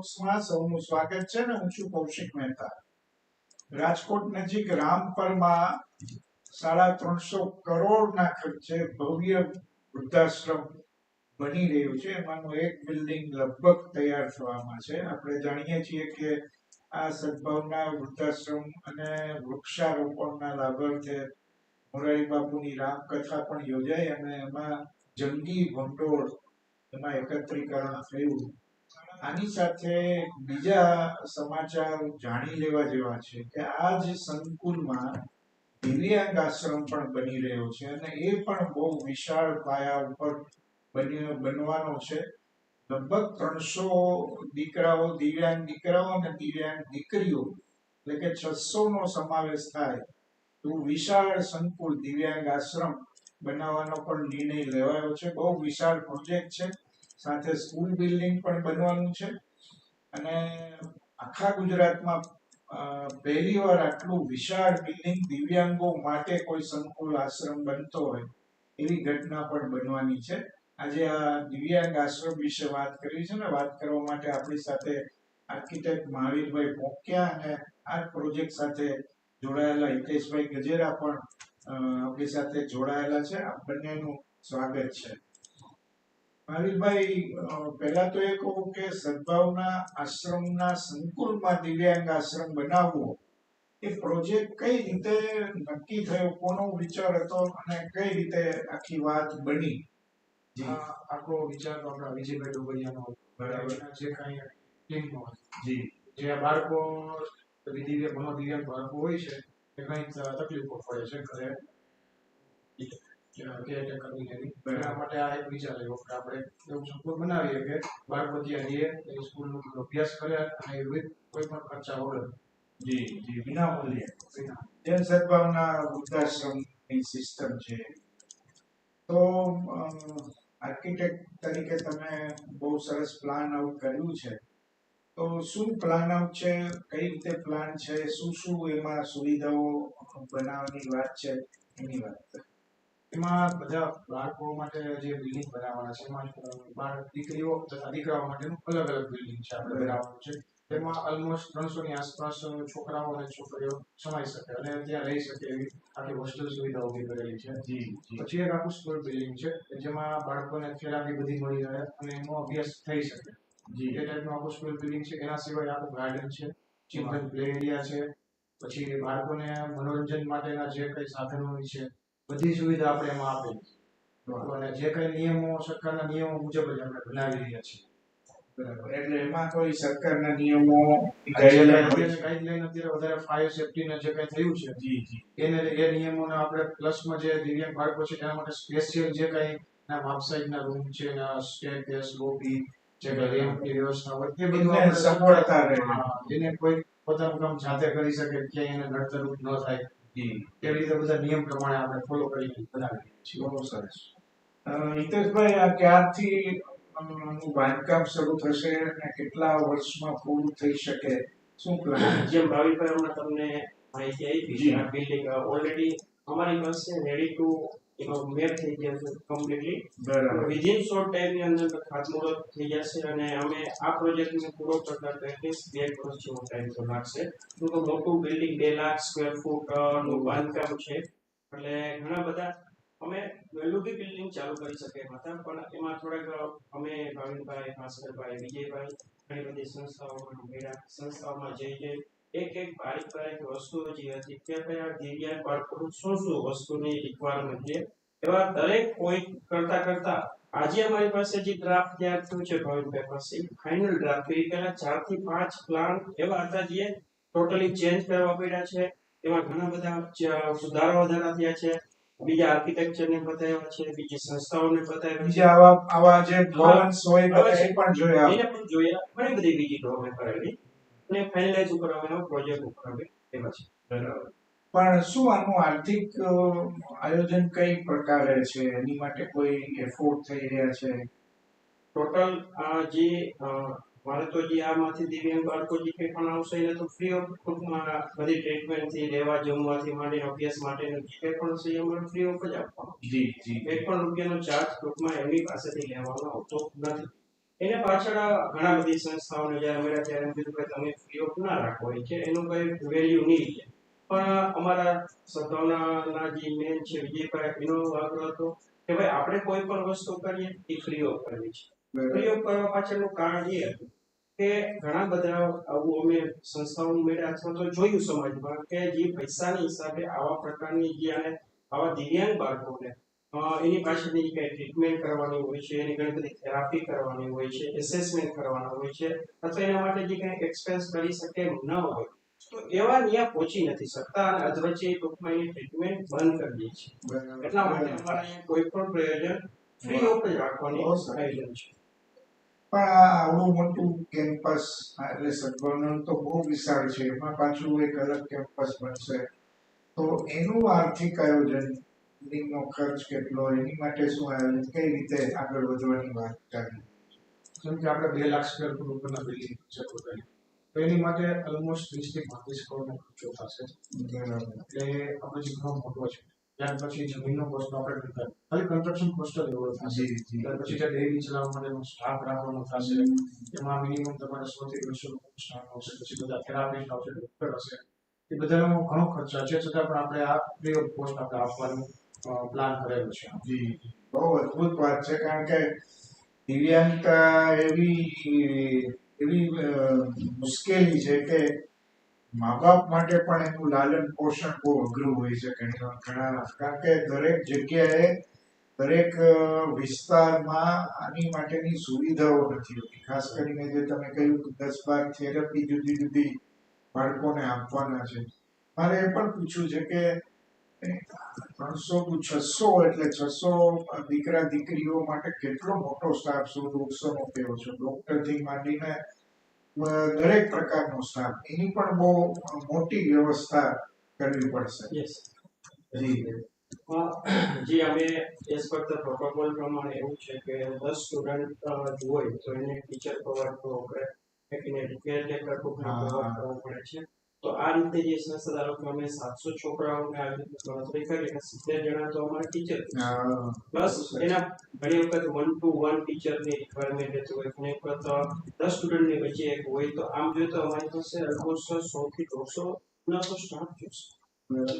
ટોક્સમાં સૌનું સ્વાગત છે ને હું છું કૌશિક મહેતા. રાજકોટ નજીક રામપરમાં સાડા ત્રણસો કરોડના ખર્ચે ભવ્ય વૃદ્ધાશ્રમ બની રહ્યું છે. એમાંનું એક બિલ્ડિંગ લગભગ તૈયાર થવામાં છે. આપણે જાણીએ છીએ કે આ સદભાવના વૃદ્ધાશ્રમ અને વૃક્ષારોપણના લાભાર્થે મોરારી બાપુની રામકથા પણ યોજાઈ અને એમાં જંગી ભંડોળ એમાં એકત્રીકરણ થયું. આની સાથે બીજા સમાચાર જાણી લેવા જેવા છે કે આ જ સંકુલમાં દિવ્યાંગ આશ્રમ પણ બની રહ્યો છે અને એ પણ બહુ વિશાળ પાયા ઉપર બની બનવાનો છે. લગભગ ત્રણસો દીકરાઓ, દિવ્યાંગ દીકરાઓ અને દિવ્યાંગ દીકરીઓ, એટલે કે છસો નો સમાવેશ થાય તો વિશાળ સંકુલ, દિવ્યાંગ આશ્રમ બનાવવાનો પણ નિર્ણય લેવાયો છે. બહુ વિશાળ પ્રોજેક્ટ છે. સાથે સ્કૂલ બિલ્ડિંગ પણ બનવાનું છે. અને આખા ગુજરાતમાં પહેલી પહેલીવાર આટલું વિશાળ બિલ્ડિંગ દિવ્યાંગો માટે કોઈ સંકુલ આશ્રમ બનતો હોય, એવી ઘટના પણ બનવાની છે. આજે આ દિવ્યાંગ આશ્રમ વિશે વાત કરવી છે ને, વાત કરવા માટે આપણી સાથે આર્કિટેક્ટ મહાવીરભાઈ પોક્યા અને આ પ્રોજેક્ટ સાથે જોડાયેલા હિતેશભાઈ ગજેરા પણ આપણી સાથે જોડાયેલા છે. આ બંનેનું સ્વાગત છે. મહાવીરભાઈ પહેલા તો એ કહું કે સદભાવના આશ્રમના સંકુલમાં દિવ્યાંગ આશ્રમ બનાવવો એ પ્રોજેક્ટ કઈ રીતે નક્કી થયો કોનો વિચાર હતો અને કઈ રીતે આખી વાત બની? આપણો વિચાર તો આપણા વિજયભાઈ ડોબરિયાનો. બરાબર. જે કાંઈ ટીમનો જી. જે બાળકો દિવ્ય મનોદિવ્યાંગ બાળકો હોય છે એ કંઈક તકલીફો પડે છે ઘરે. આ એક વિચાર આવ્યો આપણે બનાવીએ કે બાળકો કોઈ પણ આર્કિટેક્ટ તરીકે તમે બહુ સરસ પ્લાન આઉટ કર્યું છે. તો શું પ્લાન આઉટ છે? કઈ રીતે પ્લાન છે? શું શું એમાં સુવિધાઓ બનાવવાની વાત છે? એની વાત એમાં બધા બાળકો માટે જે બિલ્ડિંગ બનાવવાના છે એમાં બાળ દીકરીઓ તથા દીકરાઓ માટેનું અલગ અલગ બિલ્ડિંગ છે આપણે બનાવવાનું છે. તેમાં ઓલમોસ્ટ ત્રણસો ની આસપાસ છોકરાઓ અને છોકરીઓ સમાઈ શકે અને ત્યાં રહી શકે એવી આખી હોસ્ટેલ સુવિધા ઊભી કરેલી છે. પછી એક આખું સ્કૂલ બિલ્ડિંગ છે કે જેમાં બાળકોને થેરાપી બધી મળી રહે અને એનો અભ્યાસ થઈ શકે. જી. એ ટાઈપનું આખું સ્કૂલ બિલ્ડિંગ છે. એના સિવાય આખું ગાર્ડન છે. ચિલ્ડ્રન પ્લે એરિયા છે. પછી બાળકોને મનોરંજન માટેના જે કઈ સાધનો છે બધી સુવિધા આપણે એમાં આપેલી અને જે કઈ નિયમો સરકારના નિયમો મુજબ જ આપણે બનાવી રહ્યા છીએ. એટલે એમાં કોઈ સરકારના નિયમો? ગાઈડલાઈન અત્યારે વધારે ફાયર સેફટી ને જે કઈ થયું છે જી જી. એને એ નિયમોને આપણે પ્લસમાં જે દિવ્યાંગ બાળકો છે એના માટે સ્પેશિયલ જે કઈ ના માપસાઈડના રૂમ છે ના સ્ટેરકેસ લોબી જે કઈ રેમ્પની વ્યવસ્થા હોય એ બધું એને આપણે સગવડતા રહે. એને કોઈ પોતાનું કામ જાતે કરી શકે ક્યાંય એને નડતરૂપ ન થાય. જી રીતે બધા નિયમ પ્રમાણે આપણે ફોલો કરીને બનાવી છીએ. બહુ સરસ. હિતેશભાઈ આ ક્યારથી બાંધકામ શરૂ થશે અને કેટલા વર્ષમાં પૂરું થઈ શકે? શું પ્લાન જેમ ભાવિકભાઈ હમણાં તમને માહિતી આપી છે આ બિલ્ડિંગ ઓલરેડી અમારી પાસે રેડી ટુ એનો મેપ થઈ ગયા છે કમ્પ્લીટલી બરાબર. વિધિન શોર્ટ ટાઈમની અંદર ખાતમુહૂર્ત થઈ જશે અને અમે આ પ્રોજેક્ટને પૂરો કરતા પ્રેક્ટિસ બે વર્ષ જેવો ટાઈમ તો લાગશે. તો મોટું બિલ્ડિંગ બે લાખ સ્ક્વેર ફૂટનું બાંધકામ છે. એટલે ઘણા બધા અમે વહેલું બી બિલ્ડિંગ ચાલુ કરી શકીએ હતા પણ એમાં થોડાક અમે ભાવિનભાઈ ભાસ્કરભાઈ વિજયભાઈ ઘણી બધી સંસ્થાઓમાં સંસ્થાઓમાં જઈ જઈ એક એક બારીક વસ્તુ વસ્તુઓ જે હતી કે કયા આ દિવ્યાંગ બાળકોનું શું શું વસ્તુની રિક્વાયરમેન્ટ છે? એવા દરેક પોઈન્ટ કરતા કરતા આજે અમારી પાસે જે ડ્રાફ્ટ તૈયાર થયું છે ભાવિનભાઈ પાસે ફાઇનલ ડ્રાફ્ટ એ પહેલા ચારથી પાંચ પ્લાન એવા હતા જે ટોટલી ચેન્જ કરવા પડ્યા છે. એમાં ઘણા બધા સુધારા વધારા થયા છે. બીજા આર્કિટેક્ચરને બતાવ્યા છે બીજી સંસ્થાઓને બતાવ્યા બીજા આવા આવા જે ડ્રોઈંગ્સ હોય એ પણ જોયા. એને પણ જોયા. ઘણી બધી બીજી ડ્રોઈંગ કરેલી. અને ફાઇનલાઇઝ ઉપર અમે પ્રોજેક્ટ ઉપર અમે એમાં છે પણ શું આનું આર્થિક આયોજન કઈ પ્રકારે છે? એની માટે કોઈ એફોર્ટ થઈ રહ્યા છે? ટોટલ આ જે મારે તો જે આમાંથી દિવ્યાંગ બાળકો જે કંઈ પણ આવશે એને તો ફ્રી ઓફ બધી ટ્રીટમેન્ટથી રહેવા જમવાથી માંડીને અભ્યાસ માટેનું જે કંઈ પણ છે એ ફ્રી ઓફ જ આપવાનું. જી જી. એક પણ રૂપિયાનો ચાર્જ ટૂંકમાં એમની પાસેથી લેવાનો આવતો નથી. એને પાછળ ઘણા બધી સંસ્થાઓને જ્યારે મળ્યા ત્યારે એમ કીધું કે તમે ઓફ ના રાખો? હોય છે એનું કઈ વેલ્યુ નહીં છે. પણ અમારા સદભાવનાના જે મેન છે વિજયભાઈ એનો આગ્રહ હતો કે ભાઈ આપણે કોઈ પણ વસ્તુ કરીએ એ ફ્રી ઓફ કરવી છે. ફ્રી ઓફ કરવા પાછળનું કારણ એ હતું કે ઘણા બધા આવું અમે સંસ્થાઓનું મેળા અથવા તો જોયું સમાજમાં કે જે પૈસાની હિસાબે આવા પ્રકારની જે આને આવા દિવ્યાંગ બાળકોને એની પાછળની કંઈ ટ્રીટમેન્ટ કરવાની હોય છે એની ઘણી બધી થેરાપી કરવાની હોય છે એસેસમેન્ટ કરવાના હોય છે અથવા એના માટે જે કંઈ એક્સપેન્સ કરી શકે એમ ન હોય તો એવા ન્યા પહોંચી નથી શકતા અને અધવચ્ચે ટૂંકમાં એની ટ્રીટમેન્ટ બંધ કરી દે છે. એટલા માટે અમારા અહીંયા કોઈ પણ પ્રયોજન ફ્રી ઓફ જ રાખવાની આયોજન છે. પણ આ આવડું મોટું કેમ્પસ એટલે સદભાવનાનું તો બહુ વિશાળ છે એમાં પાછું એક અલગ કેમ્પસ બનશે. તો એનું આર્થિક આયોજન નો ખર્ચ કેટલો એની માટે શું આયોજન કઈ રીતે આગળ વધવાની વાત કરી જેમ કે આપણે બે લાખ સ્ક્વેર ફૂટ ઉપરના બિલ્ડિંગ છે કરી તો એની માટે ઓલમોસ્ટ વીસથી પાંત્રીસ કરોડનો ખર્ચો થશે. એટલે આપણે જે ઘણો મોટો છે ત્યાર પછી જમીનનો કોસ્ટ આપણે નથી ખાલી કન્સ્ટ્રક્શન કોસ્ટ જ એવો થશે. ત્યાર પછી જે ડેરી ચલાવવા માટેનો સ્ટાફ રાખવાનો થશે એમાં મિનિમમ તમારે સો થી બસો સ્ટાફ આવશે પછી બધા થેરાપિસ્ટ આવશે ડોક્ટર હશે. એ બધાનો ઘણો ખર્ચા છે છતાં પણ આપણે આ ફ્રી ઓફ કોસ્ટ આપણે આપવાનું પ્લાન કરેલો છે. જી, બહુ અદભુત વાત છે, કારણ કે દિવ્યાંગતા એવી એવી મુશ્કેલી છે કે મા બાપ માટે પણ એનું લાલન પોષણ બહુ અઘરું હોય છે ઘણી કારણ કે દરેક જગ્યાએ દરેક વિસ્તારમાં આની માટેની સુવિધાઓ નથી હોતી. ખાસ કરીને જે તમે કહ્યું કે દસ બાર થેરપી જુદી જુદી બાળકોને આપવાના છે. મારે એ પણ પૂછ્યું છે કે ત્રણસો ટુ છસો એટલે છસો દીકરા દીકરીઓ માટે કેટલો મોટો સ્ટાફ નો કેવો છો. ડોક્ટરથી માંડીને દરેક પ્રકારનો સ્ટાફ. એની પણ બહુ મોટી વ્યવસ્થા કરવી પડશે. જી. જી જે અમે એઝ પર ધ પ્રોટોકોલ પ્રમાણે એવું છે કે દસ સ્ટુડન્ટ હોય તો એને ટીચર પ્રોવાઈડ કરવો પડે. કેરટેકર ટૂંકમાં હા. કરવો પડે છે. તો આ રીતે જે સંસ્થા અમે સાતસો છોકરાઓને આવી રીતે ગણતરી કરી એટલે સિત્તેર જણા તો અમારા ટીચર પ્લસ એના ઘણી વખત વન ટુ વન ટીચરની રિક્વાયરમેન્ટ રહેતી હોય. ઘણી વખત દસ સ્ટુડન્ટની વચ્ચે એક હોય. તો આમ જોઈએ તો અમારી પાસે ઓલમોસ્ટ સો થી દોઢસો ના તો સ્ટાફ જોશે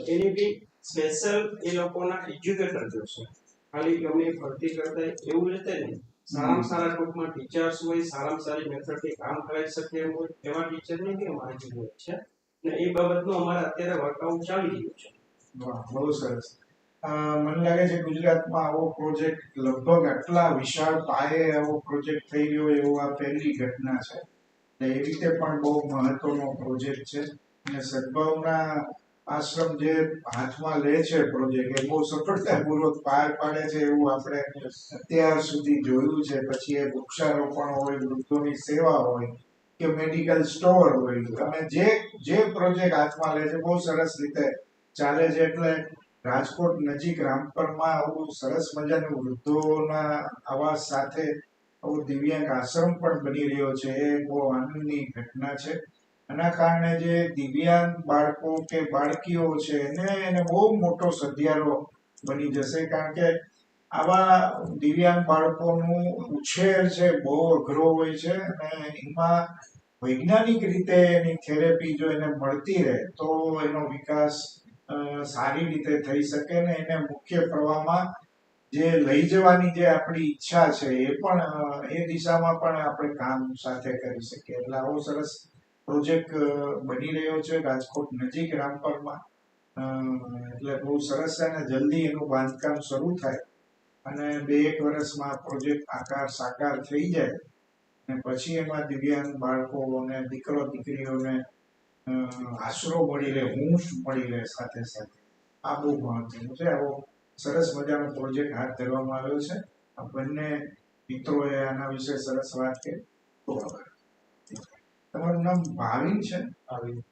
એની બી સ્પેશિયલ એ લોકોના એજ્યુકેટર જોશે ખાલી ગમે ફરતી ભરતી કરતા એવું રહેતા નહીં. સારામાં સારા ટૂંકમાં ટીચર્સ હોય સારામાં સારી મેથડથી કામ કરાવી શકે એમ હોય એવા ટીચરની બી અમારી જરૂર છે. ને એ બાબતનું અમારે અત્યારે વર્કઆઉટ ચાલી રહ્યું છે. બહુ સરસ. મને લાગે છે ગુજરાતમાં આવો પ્રોજેક્ટ લગભગ આટલા વિશાળ પાયે આવો પ્રોજેક્ટ થઈ ગયો એવો આ પહેલી ઘટના છે. એટલે એ રીતે પણ બહુ મહત્વનો પ્રોજેક્ટ છે. અને સદભાવના આશ્રમ જે હાથમાં લે છે પ્રોજેક્ટ એ બહુ સફળતાપૂર્વક પાર પાડે છે એવું આપણે અત્યાર સુધી જોયું છે. પછી એ વૃક્ષારોપણ હોય વૃદ્ધોની સેવા હોય કે મેડિકલ સ્ટોર હોય. અને જે જે પ્રોજેક્ટ હાથમાં લે છે, બહુ સરસ રીતે ચાલે છે. એટલે રાજકોટ નજીક રામપરમાં આવું સરસ મજાનું વૃદ્ધોના આવાસ સાથે આવું દિવ્યાંગ આશ્રમ પણ બની રહ્યો છે. એ બહુ આનંદની ઘટના છે. એના કારણે જે દિવ્યાંગ બાળકો કે બાળકીઓ છે, એને એને બહુ મોટો સધિયારો બની જશે. કારણ કે આવા દિવ્યાંગ બાળકોનું ઉછેર છે, બહુ અઘરો હોય છે અને એમાં વૈજ્ઞાનિક રીતે એની થેરેપી જો એને મળતી રહે, તો એનો વિકાસ સારી રીતે થઈ શકે ને એને મુખ્ય પ્રવાહમાં જે લઈ જવાની જે આપણી ઈચ્છા છે એ પણ એ દિશામાં પણ આપણે કામ સાથે કરી શકીએ. એટલે આવો સરસ પ્રોજેક્ટ બની રહ્યો છે રાજકોટ નજીક રામપરમાં. એટલે બહુ સરસ છે અને જલ્દી એનું બાંધકામ શરૂ થાય. અને બે એક વર્ષમાં પ્રોજેક્ટ આકાર સાકાર થઈ જાય અને પછી એમાં દિવ્યાંગ બાળકોને, દીકરો, દીકરીઓને આશરો મળી રહે, હુંશ મળી રહે સાથે સાથે. આ બહુ મહત્વનું છે. આવો સરસ મજાનો પ્રોજેક્ટ હાથ ધરવામાં આવ્યો છે. આ બંને મિત્રોએ આના વિશે સરસ વાત કરી. ખૂબ તમારું નામ ભાવિન છે? આવી